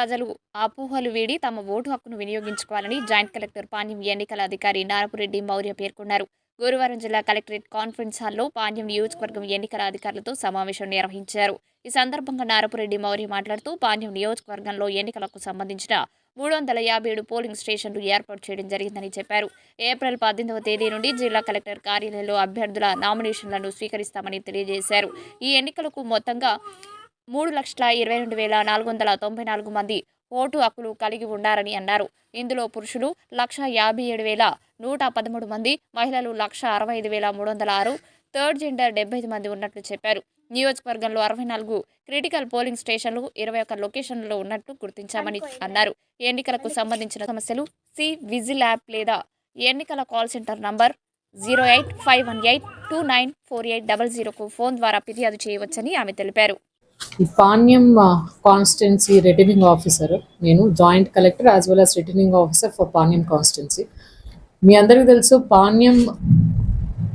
ప్రజలు అపోహలు వీడి తమ ఓటు హక్కును వినియోగించుకోవాలని జాయింట్ కలెక్టర్ పాణ్యం ఎన్నికల అధికారి నారపురెడ్డి మౌర్య పేర్కొన్నారు. గురువారం జిల్లా కలెక్టరేట్ కాన్ఫరెన్స్ హాల్లో పాణ్యం నియోజకవర్గం ఎన్నికల అధికారులతో సమావేశం నిర్వహించారు. ఈ సందర్భంగా నారపురెడ్డి మౌర్య మాట్లాడుతూ పాణ్యం నియోజకవర్గంలో ఎన్నికలకు సంబంధించిన మూడు వందల యాభై ఏడు పోలింగ్ స్టేషన్లు ఏర్పాటు చేయడం జరిగిందని చెప్పారు. ఏప్రిల్ పద్దెనిమిదవ తేదీ నుండి జిల్లా కలెక్టర్ కార్యాలయంలో అభ్యర్థుల నామినేషన్లను స్వీకరిస్తామని తెలియజేశారు. ఈ ఎన్నికలకు మొత్తంగా మూడు లక్షల ఇరవై రెండు వేల నాలుగు వందల తొంభై నాలుగు మంది ఓటు హక్కులు కలిగి ఉండారని అన్నారు. ఇందులో పురుషులు లక్ష యాభై ఏడు వేల నూట పదమూడు మంది మహిళలు లక్ష అరవై ఐదు వేల మూడు వందల ఆరు థర్డ్ జెండర్ డెబ్బై ఐదు మంది ఉన్నట్లు చెప్పారు. నియోజకవర్గంలో అరవై నాలుగు క్రిటికల్ పోలింగ్ స్టేషన్లు ఇరవై ఒక్క లొకేషన్లలో ఉన్నట్లు గుర్తించామని అన్నారు. ఎన్నికలకు సంబంధించిన సమస్యలు సి విజిల్ యాప్ లేదా ఎన్నికల call centre number zero eight five one eight two nine four eight double జీరోకు phone ద్వారా ఫిర్యాదు చేయవచ్చని ఆమె తెలిపారు. ఈ పాణ్యం కాన్స్టెన్సీ రిటర్నింగ్ ఆఫీసర్ నేను joint collector as well as returning officer for Panyam constituency మీ అందరికీ తెలుసు Panyam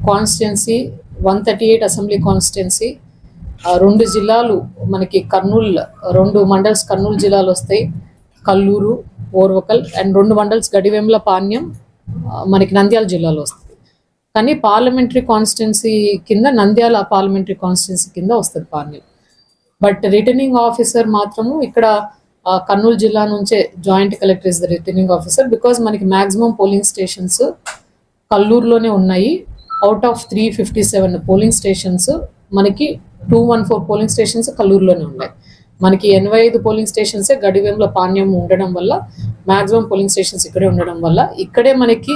constituency one thirty eight assembly constituency రెండు జిల్లాలు మనకి కర్నూలు రెండు మండల్స్ కర్నూలు జిల్లాలు వస్తాయి. కల్లూరు ఓర్వకల్ అండ్ రెండు మండల్స్ గడివేముల పాణ్యం మనకి నంద్యాల జిల్లాలో వస్తుంది కానీ పార్లమెంటరీ కాన్స్టిట్యున్సీ కింద నంద్యాల పార్లమెంటరీ కాన్స్టిట్యున్సీ కింద వస్తుంది పాణ్యం. బట్ రిటర్నింగ్ ఆఫీసర్ మాత్రము ఇక్కడ కర్నూలు జిల్లా నుంచే joint collector is the returning officer. Because మనకి మ్యాక్సిమం పోలింగ్ స్టేషన్స్ కల్లూరులోనే ఉన్నాయి. Out of three fifty seven polling stations మనకి two one four polling stations కల్లూరులోనే ఉన్నాయి. మనకి ఎనభై ఐదు పోలింగ్ స్టేషన్సే గడివేంలో పాణ్యం ఉండడం వల్ల మాక్సిమం పోలింగ్ స్టేషన్స్ ఇక్కడే ఉండడం వల్ల. ఇక్కడే మనకి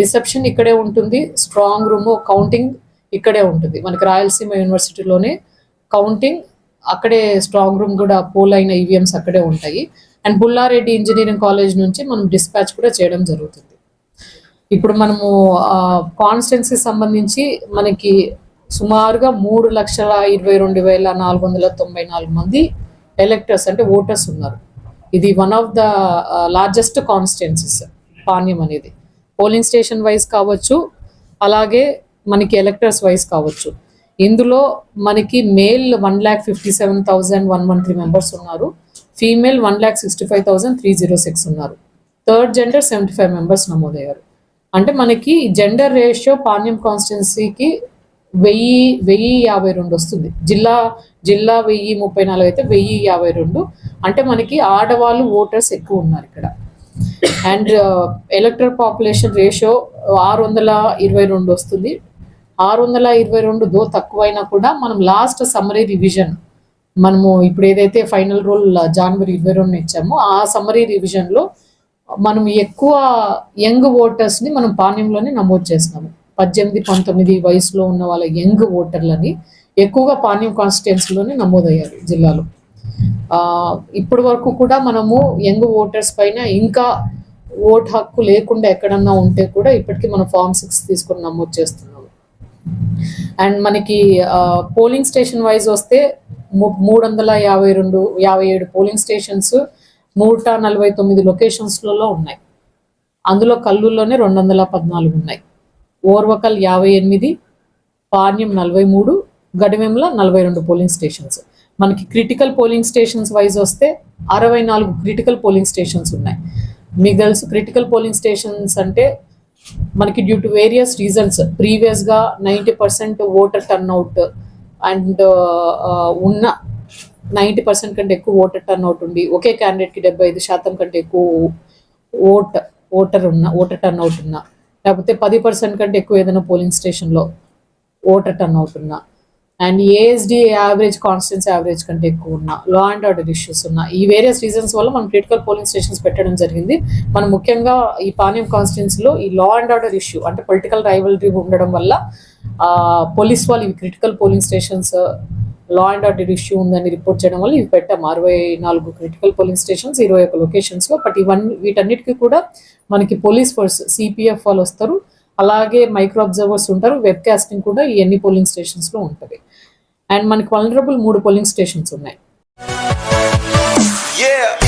రిసెప్షన్ ఇక్కడే ఉంటుంది స్ట్రాంగ్ రూమ్ కౌంటింగ్ ఇక్కడే ఉంటుంది. మనకి రాయలసీమ యూనివర్సిటీలోనే కౌంటింగ్ అక్కడే స్ట్రాంగ్ రూమ్ కూడా పోల్ అయిన ఈవీఎంస్ అక్కడే ఉంటాయి. అండ్ బుల్లారెడ్డి ఇంజనీరింగ్ కాలేజ్ నుంచి మనం డిస్పాచ్ కూడా చేయడం జరుగుతుంది. ఇప్పుడు మనము కాన్స్టెన్సీ సంబంధించి మనకి సుమారుగా మూడు లక్షల ఇరవై రెండు వేల నాలుగు వందల తొంభై నాలుగు మంది ఎలక్టర్స్ అంటే ఓటర్స్ ఉన్నారు. ఇది one of the largest constituencies Panyam అనేది. పోలింగ్ స్టేషన్ వైజ్ కావచ్చు అలాగే మనకి ఎలక్టర్స్ వైజ్ కావచ్చు. ఇందులో మనకి male one lakh fifty seven thousand one one three members ఉన్నారు. Female one lakh sixty five thousand three zero six ఉన్నారు. Third gender seventy five members నమోదయ్యారు. అంటే మనకి జెండర్ రేషియో పాణ్యం కాన్స్టిట్యున్సీకి వెయ్యి వెయ్యి యాభై రెండు వస్తుంది. జిల్లా జిల్లా వెయ్యి ముప్పై నాలుగు అయితే వెయ్యి యాభై రెండు. అంటే మనకి ఆడవాళ్ళు ఓటర్స్ ఎక్కువ ఉన్నారు ఇక్కడ. And uh, elector population ratio ఆరు వందల ఇరవై రెండు వస్తుంది. ఆరు వందల ఇరవై రెండు దో తక్కువైనా కూడా మనం లాస్ట్ సమ్మరీ రివిజన్ మనము ఇప్పుడు ఏదైతే ఫైనల్ రోల్ జనవరి ఇరవై రెండు ఇచ్చామో ఆ సమ్మరీ రివిజన్లో మనం ఎక్కువ యంగ్ ఓటర్స్ని మనం పాణ్యంలోనే నమోదు చేస్తున్నాము. పద్దెనిమిది పంతొమ్మిది వయసులో ఉన్న వాళ్ళ యంగ్ ఓటర్లని ఎక్కువగా పాణ్యం కాన్స్టిట్యున్సీలోనే నమోదయ్యారు జిల్లాలో. ఇప్పటి వరకు కూడా మనము యంగ్ ఓటర్స్ పైన ఇంకా ఓట్ హక్కు లేకుండా ఎక్కడన్నా ఉంటే కూడా ఇప్పటికీ మనం ఫామ్ సిక్స్ తీసుకొని నమోదు చేస్తున్నాం అండ్ మనకి పోలింగ్ స్టేషన్ వైజ్ వస్తే మూడు వందల యాభై రెండు యాభై ఏడు పోలింగ్ స్టేషన్స్ నూట నలభై తొమ్మిది లొకేషన్స్లలో ఉన్నాయి. అందులో కల్లూరులోనే రెండు వందల పద్నాలుగు ఉన్నాయి. ఓర్వకల్ యాభై ఎనిమిది పాణ్యం నలభై మూడు గడివెంల నలభై రెండు పోలింగ్ స్టేషన్స్. మనకి క్రిటికల్ పోలింగ్ స్టేషన్స్ వైజ్ వస్తే అరవై నాలుగు క్రిటికల్ పోలింగ్ స్టేషన్స్ ఉన్నాయి. మీకు తెలుసు క్రిటికల్ పోలింగ్ స్టేషన్స్ అంటే మనకి డ్యూ టు వేరియస్ రీజన్స్ ప్రీవియస్గా ninety percent voter turnout and ఉన్న నైంటీ పర్సెంట్ కంటే ఎక్కువ ఓటర్ టర్న్అవుట్ ఉండి ఒకే క్యాండిడేట్కి డెబ్బై ఐదు శాతం కంటే ఎక్కువ ఓట్ ఓటర్ ఉన్న ఓటర్ టర్న్అవుట్ ఉన్నా లేకపోతే పది పర్సెంట్ కంటే ఎక్కువ ఏదైనా పోలింగ్ స్టేషన్లో ఓటర్ టర్న్అవుట్ ఉన్నా and ASD average constants average కంటే ఎక్కువ ఉన్న లా అండ్ ఆర్డర్ ఇష్యూస్ ఉన్న ఈ వేరియస్ రీజన్స్ వల్ల మనం క్రిటికల్ పోలింగ్ స్టేషన్స్ పెట్టడం జరిగింది. మనం ముఖ్యంగా ఈ పాణ్యం కాన్స్టిట్యున్సీలో ఈ లా అండ్ ఆర్డర్ ఇష్యూ అంటే పొలిటికల్ రైవల్రీ ఉండడం వల్ల పోలీస్ వాళ్ళు ఇవి critical polling stations law and order issue ఉందని రిపోర్ట్ చేయడం వల్ల ఇవి పెట్టాము అరవై నాలుగు క్రిటికల్ పోలింగ్ స్టేషన్స్ ఇరవై ఒక లొకేషన్స్లో బట్ ఇవన్నీ వీటన్నిటికీ కూడా మనకి పోలీస్ ఫోర్స్ సిపిఎఫ్ వాళ్ళు వస్తారు. అలాగే మైక్రో అబ్జర్వర్స్ ఉంటారు వెబ్ కాస్టింగ్ కూడా ఈ ఎన్ని పోలింగ్ స్టేషన్స్లో ఉంటుంది అండ్ మనకి వలనరబుల్ మూడు పోలింగ్ స్టేషన్స్ ఉన్నాయి Yeah.